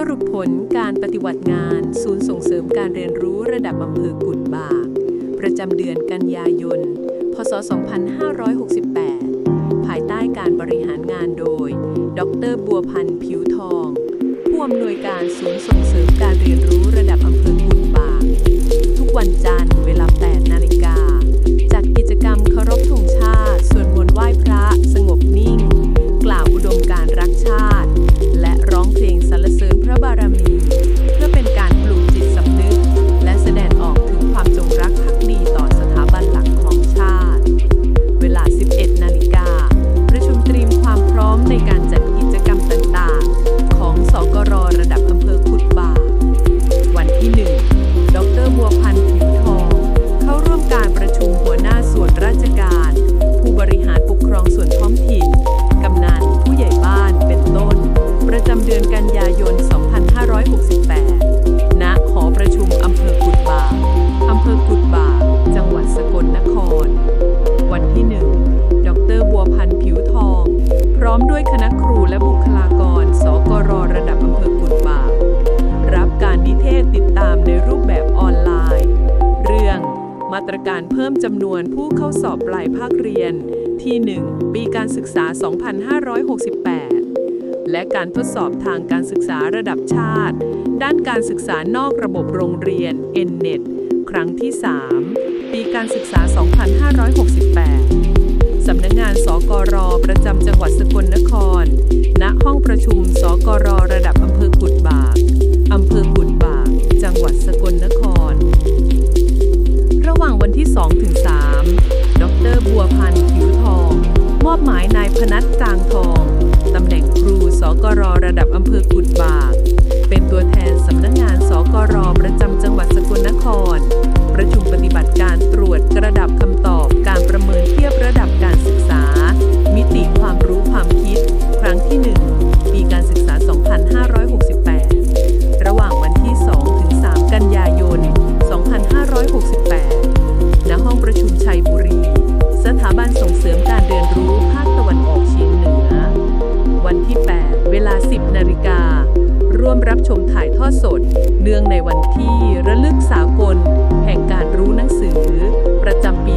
สรุปผลการปฏิบัติงาน ศูนย์ส่งเสริมการเรียนรู้ระดับอำเภอกุดบาก ประจำเดือนกันยายน พศ 2568 ภายใต้การบริหารงานโดย ดร บัวพันธ์ผิวทอง ผู้อำนวยการศูนย์ส่งเสริมการเรียน ด้วยคณะครูและบุคลากร สกรระดับอำเภอกุดบากรับการนิเทศติดตามในรูปแบบออนไลน์ เรื่องมาตรการเพิ่มจำนวนผู้เข้าสอบปลายภาคเรียนที่ 1 ปีการศึกษา 2568 และการทดสอบทางการศึกษาระดับชาติ ด้านการศึกษานอกระบบโรงเรียน NNET ครั้งที่ 3 ปีการศึกษา 2568 สำนักงานสกรประจำจังหวัดสกลนคร ณ ห้องประชุมสกรระดับอำเภอกุดบากอำเภอกุดบาก จังหวัดสกลนคร ระหว่างวันที่ 2 ถึง 3 ดรบัวพันธ์ผิวทอง มอบหมายนายพนัทกลางทอง ตำแหน่งครูสกรระดับอำเภอกุดบาก เป็นตัวแทนสำนักงานสกรประจำจังหวัดสกลนคร ถ่ายทอดสด เนื่องในวันที่ระลึกสากล แห่งการรู้หนังสือ ประจำปี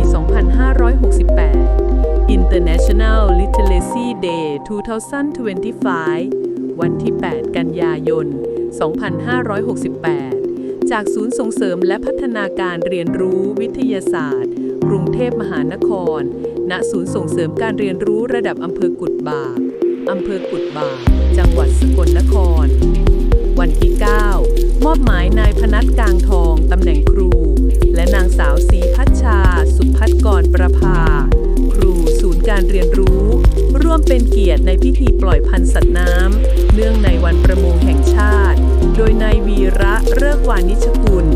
2568 International Literacy Day 2025 วันที่ 8 กันยายน 2568 จากศูนย์ส่งเสริมและพัฒนาการเรียนรู้วิทยาศาสตร์ กรุงเทพมหานคร ณ ศูนย์ส่งเสริมการเรียนรู้ระดับอำเภอกุดบากอำเภอกุดบากจังหวัดสกลนคร วันที่ 9 มอบหมายนายพนัทกลางทองตำแหน่งครู และนางสาวศรีพัชชา สุพัฒกรประภา ครูศูนย์การเรียนรู้ ร่วมเป็นเกียรติในพิธีปล่อยพันธุ์สัตว์น้ำเนื่องในวันประมงแห่งชาติ โดยนายวีระเริกวานิชกุล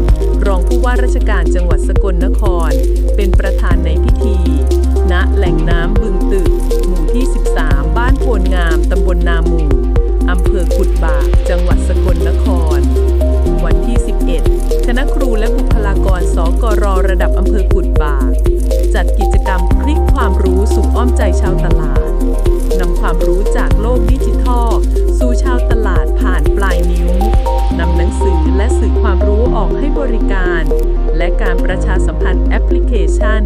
รองผู้ว่าราชการจังหวัดสกลนคร เป็นประธานในพิธี ณแหล่งน้ำบึงตึก หมู่ที่ 13 บ้านโพนงามตำบลนาหมู่อำเภอกุดบากจังหวัด รสกระดับอำเภอกุดบากจัดกิจกรรมคลิกความรู้สู่อ้อมใจชาวตลาดนำความรู้จากโลกดิจิทัล สู่ชาวตลาดผ่านปลายนิ้วนำหนังสือและสื่อความรู้ออกให้บริการ และการประชาสัมพันธ์แอปพลิเคชัน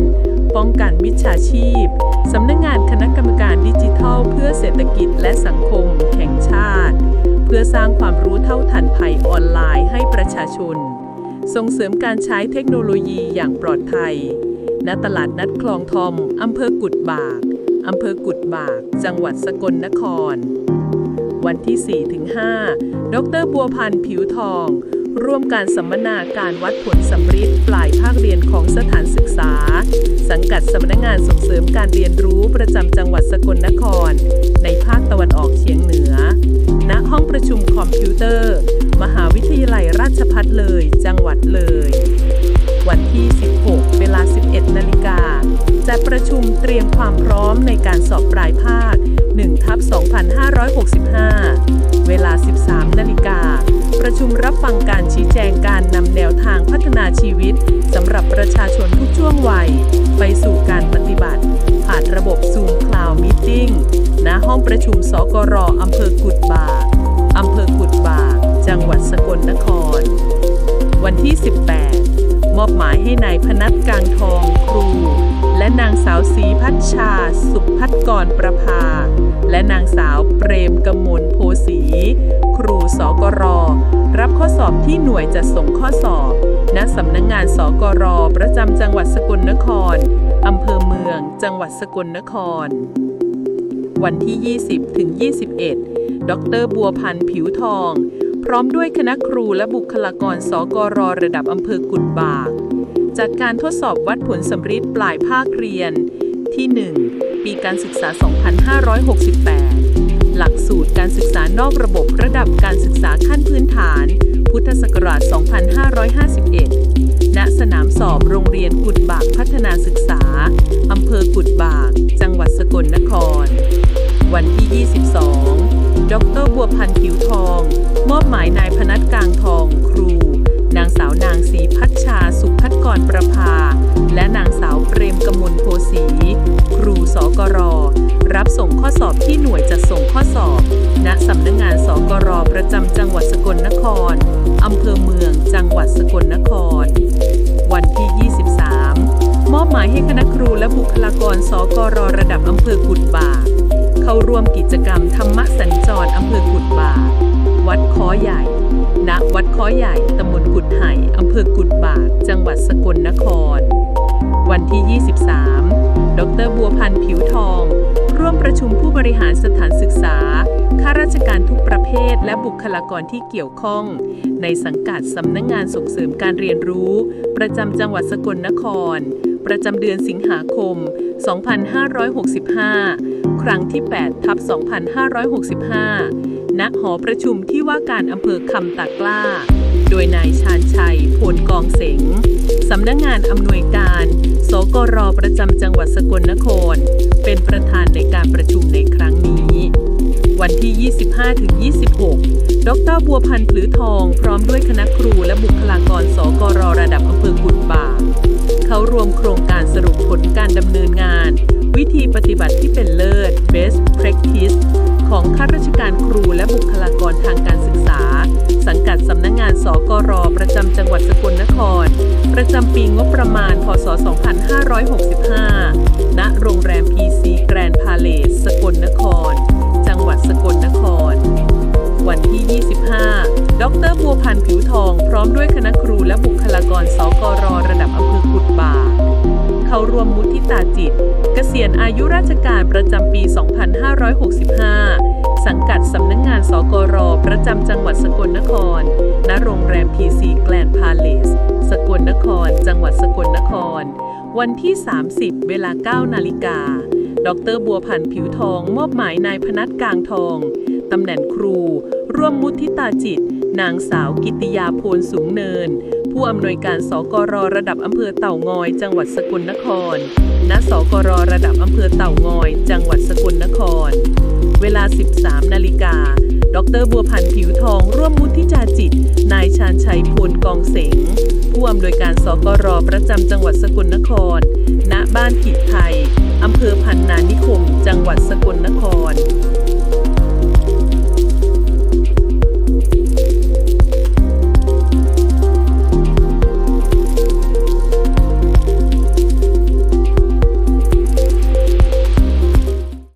ป้องกันมิจฉาชีพสำนักงานคณะกรรมการดิจิทัล เพื่อเศรษฐกิจและสังคมแห่งชาติ เพื่อสร้างความรู้เท่าทันภัยออนไลน์ให้ประชาชน ส่งเสริมการใช้เทคโนโลยีอย่างปลอดภัย ณ ตลาดนัดคลองทอม อำเภอกุดบาก อำเภอกุดบาก จังหวัดสกลนคร วันที่ 4-5 ดรบัวพันธ์ผิวทอง ร่วมการสัมมนาการวัดผลสำริดปลายภาคเรียนของสถานศึกษา สังกัดสำนักงานส่งเสริมการเรียนรู้ประจำจังหวัดสกลนคร ในภาคตะวันออกเฉียงเหนือ ณ ห้องประชุมคอมพิวเตอร์ มหาวิทยาลัยราชภัฏเลย ประชุมเตรียมความพร้อมในการสอบปลายภาค1ทับ2565 เวลา 13 นาฬิกา ประชุมรับฟังการชี้แจงการนำแนวทางพัฒนาชีวิตสำหรับประชาชนทุกช่วงวัย ไปสู่การปฏิบัติ ผ่านระบบ Zoom Cloud Meeting ณห้องประชุมสกรอำเภอกุดบากอำเภอกุดบากจังหวัดสกลนคร วันที่ 18 มอบหมายให้นายพนัทกลางทองครู และนางสาวศรีพัชชา สุพัฒกรประภา และนางสาวเปรมกมลโพสี ครูสกร รับข้อสอบที่หน่วยจัดส่งข้อสอบ ณสำนักงงานสกร ประจำจังหวัดสกลนครอำเภอเมือง จังหวัดสกลนคร วันที่ 20 ถึง 21 ดร บัวพันธ์ผิวทอง พร้อมด้วยคณะครูและบุคลากรสกรระดับอำเภอกุดบาก จากการทดสอบวัดผลสำริดปลายภาคเรียน ที่ 1 ปีการศึกษา 2568 หลักสูตรการศึกษานอกระบบระดับการศึกษาขั้นพื้นฐาน พุทธศักราช 2551 ณ สนามสอบโรงเรียนกุดบากพัฒนาศึกษา อำเภอกุดบาก จังหวัดสกลนคร วันที่ 22 ดรบัวพันธ์ผิวทอง อบหมายนายพนัทกลางทองครู นางสาวนางศรีพัชชาสุพัฒกรประภา และนางสาวเปรมกมลโพสีครูสกร รับส่งข้อสอบที่หน่วยจัดส่งข้อสอบ ณสำนักงงานสกร ประจำจังหวัดสกลนครอำเภอเมืองจังหวัดสกลนคร วันที่ 23 มอบหมายให้คณะครูและบุคลากรสกรระดับอำเภอกุดบาก ร่วมกิจกรรมธรรมสัญจรอำเภอกุดบาวัดค้อใหญ่ ณ วัดค้อใหญ่ ตำบลกุดไห่อำเภอกุดบาจังหวัดสกลนคร วันที่ 23 ดรบัวพันธ์ผิวทอง ร่วมประชุมผู้บริหารสถานศึกษา ข้าราชการทุกประเภท และบุคลากรที่เกี่ยวข้อง ในสังกัดสำนักงงานส่งเสริมการเรียนรู้ ประจำจังหวัดสกลนคร ประจำเดือนสิงหาคม 2565 ครั้งที่ 8 ทับ 2565 ณ หอประชุมที่ว่าการอำเภอคำตากล้า โดยนายชาญชัยโพลกองเสงสำนักงงานอำนวยการ สกรประจำจังหวัดสกลนคร เป็นประธานในการประชุมในครั้งนี้ วันที่ 25-26 ดรบัวพันธ์พลือทอง พร้อมด้วยคณะครูและบุคลากรสกรระดับอำเภอกุดบาก เขารวมโครงการสรุปผลการดำเนินงาน วิธีปฏิบัติที่เป็นเลิศ best practice ของข้าราชการครูและบุคลากรทางการศึกษา สังกัดสำนักงงานสกรประจำจังหวัดสกลนคร ประจำปีงบประมาณ พศ 2565 ณ โรงแรม PC Grand Palace สกลนคร ดสกลนคร วันที่ 25 ดรบัวพันธ์ผิวทอง พร้อมด้วยคณะครูและบุคลากรสกรระดับอำเภอกุดบากเขารวมมุทิตาจิต เกษียณอายุราชการประจำปี 2565 สังกัดสำนักงงานสกรประจำจังหวัดสกลนคร ณ โรงแรม PC Grand Palace สกลนคร จังหวัดสกลนคร วันที่ 30 เวลา 9 นาฬิกา ดรบัวพันผิวทอง มอบหมายนายพนัทกลางทอง ตำแหน่งครู ร่วมมุทิตาจิต นางสาวกิติยาโพลสูงเนิน ผู้อำนวยการสกรระดับอำเภอเต่างอย จังหวัดสกลนคร ณ สกรระดับอำเภอเต่างอย จังหวัดสกลนคร เวลา 13 นาฬิกา ดรบัวพันธ์ผิวทอง ร่วมมุทิจาจิต นายชาญชัยพลกองเสง ผู้อำนวยการสกรประจำจังหวัดสกลนคร ณ บ้านผิดไทย อำเภอพันนานิคม จังหวัดสกลนคร